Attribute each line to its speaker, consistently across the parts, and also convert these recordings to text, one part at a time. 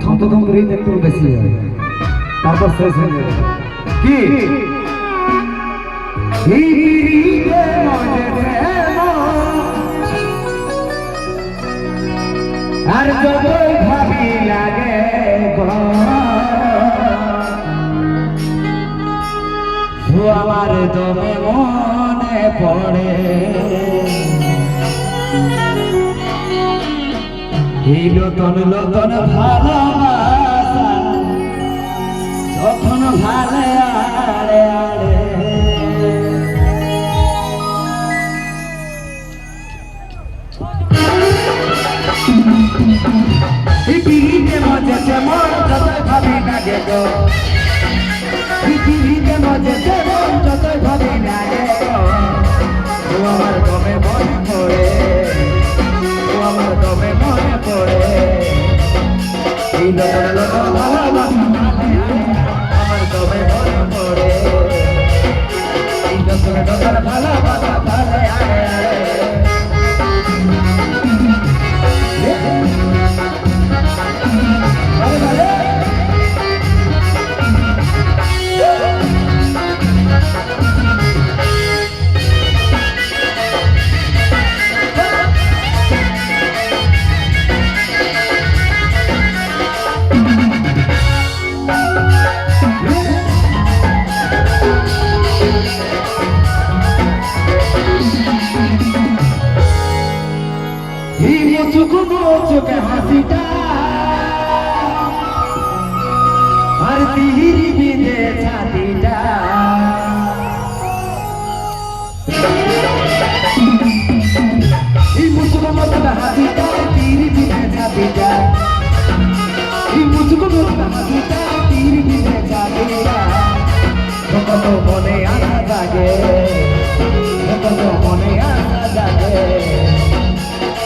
Speaker 1: প্রথম প্রথম তো একটু বেশি হয়। তারপর শেষ হয়ে যাবে। কি? আর যতই ভাবি লাগে আমার দমে মনে পড়ে। এই লতন লতন ভালোবাসা যখন ভালে আড়ে আড়ে। পৃথিবীতে মজেছে মন ভাবি না গো। ভালোবাসা আমার দমে মনে পড়ে। ভালোবাসা এই চোখে হাসিটা। আর তিহিরি বিদে ছাতিটা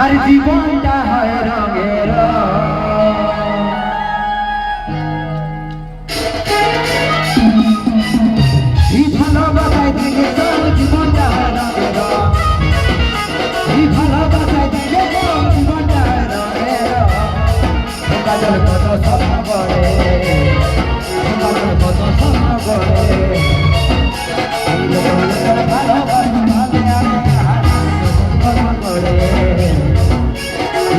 Speaker 1: আর জীবনটা হয় রঙের। ভালোবাসায় দিলে তোর জীবনটা হয় রঙের। ভালোবাসায় দিলে তোর জীবনটা হয় রঙের। কাজল কথা